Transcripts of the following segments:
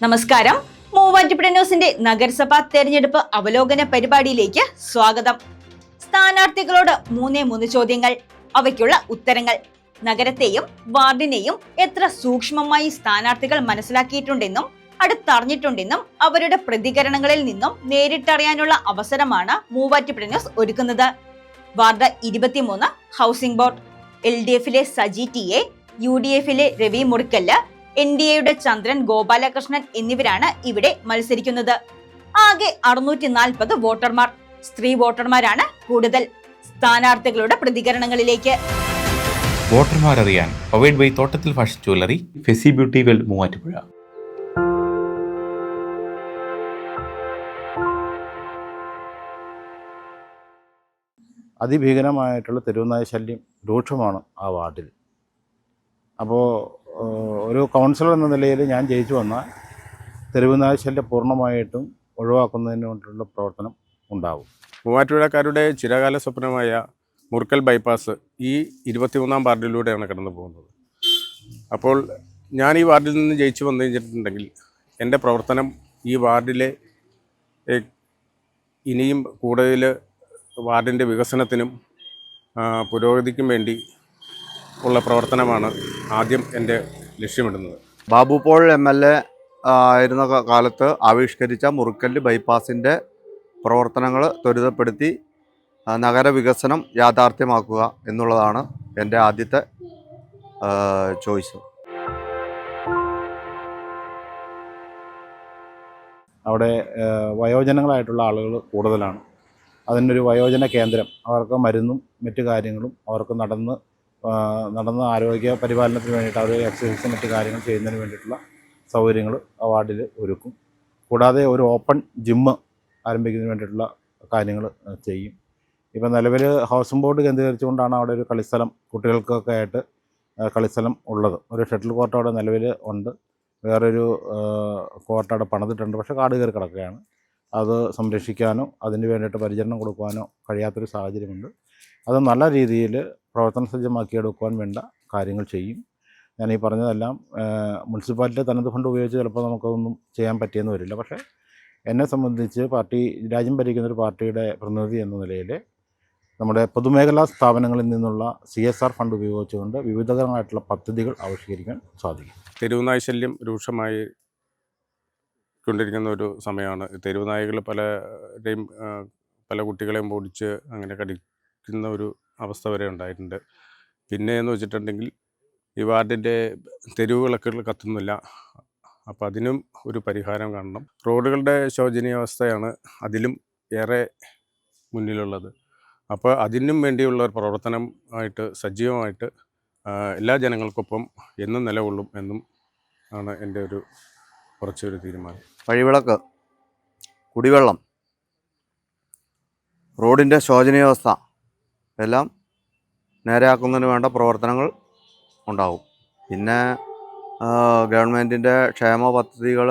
നമസ്കാരം. മൂവാറ്റുപുഴ ന്യൂസിന്റെ നഗരസഭാ തെരഞ്ഞെടുപ്പ് അവലോകന പരിപാടിയിലേക്ക് സ്വാഗതം. സ്ഥാനാർത്ഥികളോട് മൂന്നേ മൂന്ന് ചോദ്യങ്ങൾ അവയ്ക്കുള്ള ഉത്തരങ്ങൾ. നഗരത്തെയും വാർഡിനെയും എത്ര സൂക്ഷ്മമായി സ്ഥാനാർത്ഥികൾ മനസ്സിലാക്കിയിട്ടുണ്ടെന്നും അടുത്തറിഞ്ഞിട്ടുണ്ടെന്നും അവരുടെ പ്രതികരണങ്ങളിൽ നിന്നും നേരിട്ടറിയാനുള്ള അവസരമാണ് മൂവാറ്റുപുഴ ന്യൂസ് ഒരുക്കുന്നത്. വാർഡ് ഇരുപത്തിമൂന്ന് ഹൗസിംഗ് ബോർഡ്. എൽ ഡി എഫിലെ Saji T A U D എഫിലെ രവി മുറിക്കല്ല് എൻ ഡി എയുടെ ചന്ദ്രൻ ഗോപാലകൃഷ്ണൻ എന്നിവരാണ് ഇവിടെ മത്സരിക്കുന്നത്. ആകെ അറുന്നൂറ്റി നാൽപ്പത് വോട്ടർമാർ. സ്ത്രീ വോട്ടർമാരാണ് കൂടുതൽ സ്ഥാനാർത്ഥികളുടെ പ്രതികരണങ്ങളിലേക്ക്. വോട്ടർമാരറിയാൻ powered by Thottathil fashion jewellery ഫെസി beauty well Muvattupuzha. അതിഭീകരമായിട്ടുള്ള തെരുവുനായ ശല്യം രൂക്ഷമാണ് ആ വാർഡിൽ. അപ്പോൾ ഒരു കൗൺസിലർ എന്ന നിലയിൽ ഞാൻ ജയിച്ചു വന്നാൽ തെരുവുനാശല്യം പൂർണമായിട്ടും ഒഴിവാക്കുന്നതിന് വേണ്ടിയുള്ള പ്രവർത്തനം ഉണ്ടാവും. മൂവാറ്റുപുഴക്കാരുടെ ചിരകാല സ്വപ്നമായ മുർക്കൽ ബൈപ്പാസ് ഈ ഇരുപത്തിമൂന്നാം വാർഡിലൂടെയാണ് കടന്നു പോകുന്നത്. അപ്പോൾ ഞാൻ ഈ വാർഡിൽ നിന്ന് ജയിച്ചു വന്നു കഴിഞ്ഞിട്ടുണ്ടെങ്കിൽ എന്റെ പ്രവർത്തനം ഈ വാർഡിലെ ഇനിയും കൂടുതൽ വാർഡിന്റെ വികസനത്തിനും പുരോഗതിക്കും വേണ്ടി ഉള്ള പ്രവർത്തനമാണ് ആദ്യം എന്റെ ലക്ഷ്യമിടുന്നത്. Babu Paul M L A ആയിരുന്ന കാലത്ത് ആവിഷ്കരിച്ച മുറുക്കല്ല് ബൈപ്പാസിന്റെ പ്രവർത്തനങ്ങൾ ത്വരിതപ്പെടുത്തി നഗരവികസനം യാഥാർത്ഥ്യമാക്കുക എന്നുള്ളതാണ് എന്റെ ആദ്യത്തെ ചോയ്സ്. അവിടെ വയോജനങ്ങളായിട്ടുള്ള ആളുകൾ കൂടുതലാണ്. അതിനൊരു വയോജന കേന്ദ്രം അവർക്ക് മരുന്നും മറ്റു കാര്യങ്ങളും അവർക്ക് നടന്ന് നടന്ന് ആരോഗ്യ പരിപാലനത്തിന് വേണ്ടിയിട്ട് അവർ എക്സസൈസും മറ്റ് കാര്യങ്ങൾ ചെയ്യുന്നതിന് വേണ്ടിയിട്ടുള്ള സൗകര്യങ്ങൾ ആ വാർഡിൽ ഒരുക്കും. കൂടാതെ ഒരു ഓപ്പൺ ജിമ്മ് ആരംഭിക്കുന്നതിന് വേണ്ടിയിട്ടുള്ള കാര്യങ്ങൾ ചെയ്യും. ഇപ്പം നിലവിൽ ഹൗസിംഗ് ബോർഡ് കേന്ദ്രീകരിച്ചുകൊണ്ടാണ് അവിടെ ഒരു കളിസ്ഥലം കുട്ടികൾക്കൊക്കെ ആയിട്ട് കളിസ്ഥലം ഉള്ളത്. ഒരു ഷട്ടിൽ കോർട്ട് അവിടെ നിലവിൽ ഉണ്ട്. വേറൊരു കോർട്ട് അവിടെ പണിതിട്ടുണ്ട്. പക്ഷേ കാട് കയറി കിടക്കുകയാണ്. അത് സംരക്ഷിക്കാനോ അതിന് വേണ്ടിയിട്ട് പരിചരണം കൊടുക്കുവാനോ കഴിയാത്തൊരു സാഹചര്യമുണ്ട്. അത് നല്ല രീതിയിൽ പ്രവർത്തന സജ്ജമാക്കിയെടുക്കുവാൻ വേണ്ട കാര്യങ്ങൾ ചെയ്യും. ഞാൻ ഈ പറഞ്ഞതെല്ലാം മുനിസിപ്പാലിറ്റി തനത് ഫണ്ട് ഉപയോഗിച്ച് ചിലപ്പോൾ നമുക്കൊന്നും ചെയ്യാൻ പറ്റിയെന്ന് വരില്ല. പക്ഷേ എന്നെ സംബന്ധിച്ച് പാർട്ടി രാജ്യം ഭരിക്കുന്ന ഒരു പാർട്ടിയുടെ പ്രതിനിധി എന്ന നിലയിൽ നമ്മുടെ പൊതുമേഖലാ സ്ഥാപനങ്ങളിൽ നിന്നുള്ള സി എസ് ആർ ഫണ്ട് ഉപയോഗിച്ചുകൊണ്ട് വിവിധതരമായിട്ടുള്ള പദ്ധതികൾ ആവിഷ്കരിക്കാൻ സാധിക്കും. തെരുവുനായ ശല്യം രൂക്ഷമായി കൊണ്ടിരിക്കുന്ന ഒരു സമയമാണ്. തെരുവുനായകൾ പലരെയും പല കുട്ടികളെയും ഓടിച്ച് അങ്ങനെ കടിക്കുന്ന ഒരു അവസ്ഥ വരെ ഉണ്ടായിട്ടുണ്ട്. പിന്നെ എന്ന് വെച്ചിട്ടുണ്ടെങ്കിൽ ഈ വാർഡിന്റെ തെരുവുകളൊക്കെ കത്തുന്നില്ല. അപ്പോൾ അതിനും ഒരു പരിഹാരം കാണണം. റോഡുകളുടെ ശോചനീയാവസ്ഥയാണ് അതിലും ഏറെ മുന്നിലുള്ളത്. അപ്പോൾ അതിനും വേണ്ടിയുള്ള ഒരു പ്രവർത്തനം ആയിട്ട് സജീവമായിട്ട് എല്ലാ ജനങ്ങൾക്കൊപ്പം എന്നും നിലകൊള്ളും എന്നും ആണ് എന്റെ ഒരു കുറച്ചൊരു തീരുമാനം. വഴിവിളക്ക് കുടിവെള്ളം റോഡിന്റെ ശോചനീയാവസ്ഥ എല്ലാം നേരെയാക്കുന്നതിന് വേണ്ട പ്രവർത്തനങ്ങൾ ഉണ്ടാവും. പിന്നെ ഗവൺമെന്റിന്റെ ക്ഷേമ പദ്ധതികൾ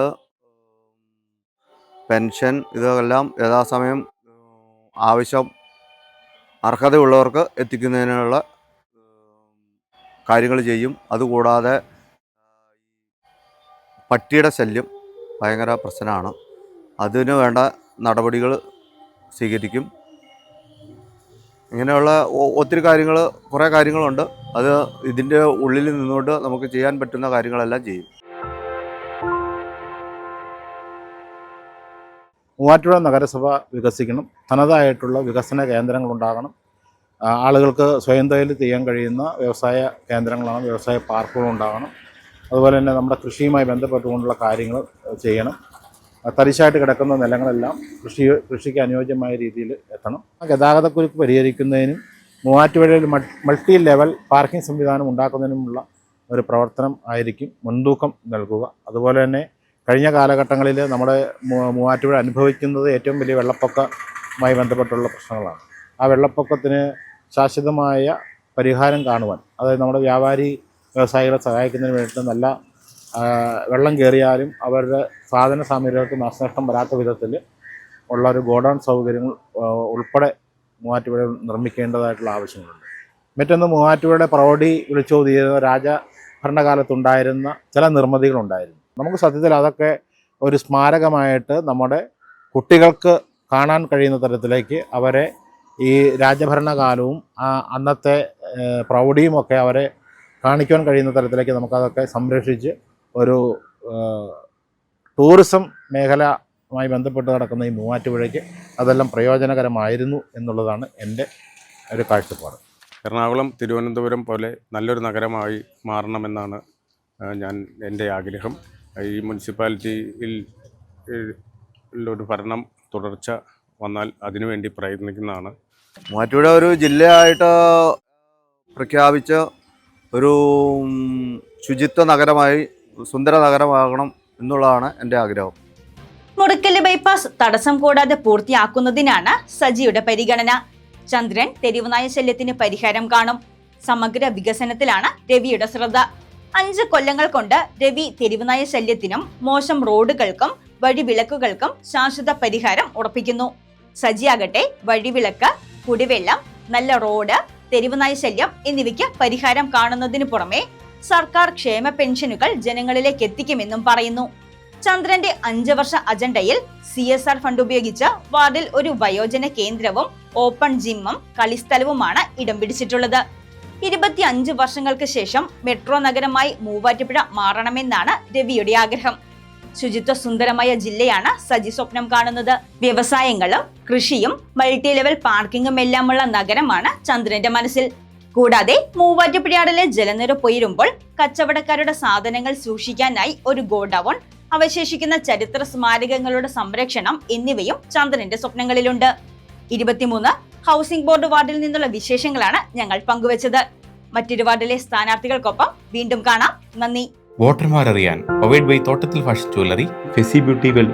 പെൻഷൻ ഇതെല്ലാം യഥാസമയം ആവശ്യം അർഹതയുള്ളവർക്ക് എത്തിക്കുന്നതിനുള്ള കാര്യങ്ങൾ ചെയ്യും. അതുകൂടാതെ പട്ടിയുടെ ശല്യം ഭയങ്കര പ്രശ്നമാണ്. അതിനു വേണ്ട നടപടികൾ സ്വീകരിക്കും. ഇങ്ങനെയുള്ള ഒത്തിരി കാര്യങ്ങൾ കുറേ കാര്യങ്ങളുണ്ട്. അത് ഇതിന്റെ ഉള്ളിൽ നിന്നുകൊണ്ട് നമുക്ക് ചെയ്യാൻ പറ്റുന്ന കാര്യങ്ങളെല്ലാം ചെയ്യും. മൂവാറ്റുപുഴ നഗരസഭ വികസിക്കണം. തനതായിട്ടുള്ള വികസന കേന്ദ്രങ്ങൾ ഉണ്ടാകണം ആളുകൾക്ക് സ്വയം തൊഴിൽ ചെയ്യാൻ കഴിയുന്ന വ്യവസായ കേന്ദ്രങ്ങളാണ് വ്യവസായ പാർക്കുകളുണ്ടാകണം. അതുപോലെ തന്നെ നമ്മുടെ കൃഷിയുമായി ബന്ധപ്പെട്ടുകൊണ്ടുള്ള കാര്യങ്ങൾ ചെയ്യണം. തരിശായിട്ട് കിടക്കുന്ന നിലങ്ങളെല്ലാം കൃഷി കൃഷിക്ക് അനുയോജ്യമായ രീതിയിൽ എത്തണം. ഗതാഗതക്കുരുക്ക് പരിഹരിക്കുന്നതിനും മൂവാറ്റുപുഴയിൽ മൾട്ടി ലെവൽ പാർക്കിംഗ് സംവിധാനം ഉണ്ടാക്കുന്നതിനുമുള്ള ഒരു പ്രവർത്തനം ആയിരിക്കും മുൻതൂക്കം നൽകുക. അതുപോലെ തന്നെ കഴിഞ്ഞ കാലഘട്ടങ്ങളിൽ നമ്മുടെ മൂവാറ്റുപുഴ അനുഭവിക്കുന്നത് ഏറ്റവും വലിയ വെള്ളപ്പൊക്കമായി ബന്ധപ്പെട്ടുള്ള പ്രശ്നങ്ങളാണ്. ആ വെള്ളപ്പൊക്കത്തിന് ശാശ്വതമായ പരിഹാരം കാണുവാൻ അതായത് നമ്മുടെ വ്യാപാരി വ്യവസായികളെ സഹായിക്കുന്നതിന് വേണ്ടിയിട്ട് നല്ല വെള്ളം കയറിയാലും അവരുടെ സാധന സാമഗ്രികൾക്ക് നാശനഷ്ടം വരാത്ത വിധത്തിൽ ഉള്ള ഒരു ഗോഡൗൺ സൗകര്യങ്ങൾ ഉൾപ്പെടെ മൂവാറ്റുപുഴ നിർമ്മിക്കേണ്ടതായിട്ടുള്ള ആവശ്യങ്ങളുണ്ട്. മറ്റൊന്ന് മൂവാറ്റുപുഴയുടെ പ്രൗഢി വിളിച്ചോതിയിരുന്ന രാജ ഭരണകാലത്തുണ്ടായിരുന്ന ചില നിർമ്മിതികളുണ്ടായിരുന്നു. നമുക്ക് സത്യത്തിൽ അതൊക്കെ ഒരു സ്മാരകമായിട്ട് നമ്മുടെ കുട്ടികൾക്ക് കാണാൻ കഴിയുന്ന തരത്തിലേക്ക് അവരെ ഈ രാജഭരണകാലവും അന്നത്തെ പ്രൗഢിയുമൊക്കെ അവരെ കാണിക്കാൻ കഴിയുന്ന തരത്തിലേക്ക് നമുക്കതൊക്കെ സംരക്ഷിച്ച് ഒരു ടൂറിസം മേഖലയുമായി ബന്ധപ്പെട്ട് നടക്കുന്ന ഈ മൂവാറ്റുപുഴയ്ക്ക് അതെല്ലാം പ്രയോജനകരമായിരുന്നു എന്നുള്ളതാണ് എന്റെ ഒരു കാഴ്ചപ്പാട്. എറണാകുളം തിരുവനന്തപുരം പോലെ നല്ലൊരു നഗരമായി മാറണമെന്നാണ് ഞാൻ എന്റെ ആഗ്രഹം. ഈ മുനിസിപ്പാലിറ്റിയിൽ ഒരു ഭരണം തുടർച്ച വന്നാൽ അതിനുവേണ്ടി പ്രയത്നിക്കുന്നതാണ്. മൂവാറ്റുപുഴ ഒരു ജില്ലയായിട്ട് പ്രഖ്യാപിച്ച ഒരു ശുചിത്വ നഗരമായി സുന്ദര നഗരമാകണം എന്നുള്ളതാണ് എന്റെ ആഗ്രഹം. മുടക്കൽ ബൈപ്പാസ് തടസ്സം കൂടാതെ പൂർത്തിയാക്കുന്നതിനാണ് സജിയുടെ പരിഗണന. ചന്ദ്രൻ തെരുവുനായ ശല്യത്തിന് പരിഹാരം കാണും. സമഗ്ര വികസനത്തിലാണ് രവിയുടെ ശ്രദ്ധ. അഞ്ച് കൊല്ലങ്ങൾ കൊണ്ട് രവി തെരുവുനായ ശല്യത്തിനും മോശം റോഡുകൾക്കും വഴിവിളക്കുകൾക്കും ശാശ്വത പരിഹാരം ഉറപ്പിക്കുന്നു. സജിയാകട്ടെ വഴിവിളക്ക് കുടിവെള്ളം നല്ല റോഡ് തെരുവുനായ ശല്യം എന്നിവയ്ക്ക് പരിഹാരം കാണുന്നതിന് പുറമെ സർക്കാർ ക്ഷേമ പെൻഷനുകൾ ജനങ്ങളിലേക്ക് എത്തിക്കുമെന്നും പറയുന്നു. ചന്ദ്രന്റെ അഞ്ചു വർഷ അജണ്ടയിൽ സി എസ് ആർ ഫണ്ട് ഉപയോഗിച്ച് വാർഡിൽ ഒരു വയോജന കേന്ദ്രവും ഓപ്പൺ ജിമ്മും കളിസ്ഥലവുമാണ് ഇടം പിടിച്ചിട്ടുള്ളത്. ഇരുപത്തി അഞ്ച് വർഷങ്ങൾക്ക് ശേഷം മെട്രോ നഗരമായി മൂവാറ്റുപുഴ മാറണമെന്നാണ് രവിയുടെ ആഗ്രഹം. ശുചിത്വ സുന്ദരമായ ജില്ലയാണ് സജി സ്വപ്നം കാണുന്നത്. വ്യവസായങ്ങളും കൃഷിയും മൾട്ടി ലെവൽ പാർക്കിങ്ങും എല്ലാമുള്ള നഗരമാണ് ചന്ദ്രന്റെ മനസ്സിൽ. കൂടാതെ മൂവാറ്റുപുഴയാറിലെ ജലനിരപ്പ് ഉയരുമ്പോൾ കച്ചവടക്കാരുടെ സാധനങ്ങൾ സൂക്ഷിക്കാനായി ഒരു ഗോഡൌൺ അവശേഷിക്കുന്ന ചരിത്ര സ്മാരകങ്ങളുടെ സംരക്ഷണം എന്നിവയും ചന്ദ്രന്റെ സ്വപ്നങ്ങളിലുണ്ട്. ഇരുപത്തിമൂന്ന് ഹൗസിംഗ് ബോർഡ് വാർഡിൽ നിന്നുള്ള വിശേഷങ്ങളാണ് ഞങ്ങൾ പങ്കുവച്ചത്. മറ്റൊരു വാർഡിലെ സ്ഥാനാർത്ഥികൾക്കൊപ്പം വീണ്ടും കാണാം. നന്ദി. വോട്ടർമാരറിയാൻ powered by Thottathil fashion jewellery ഫെസി beauty well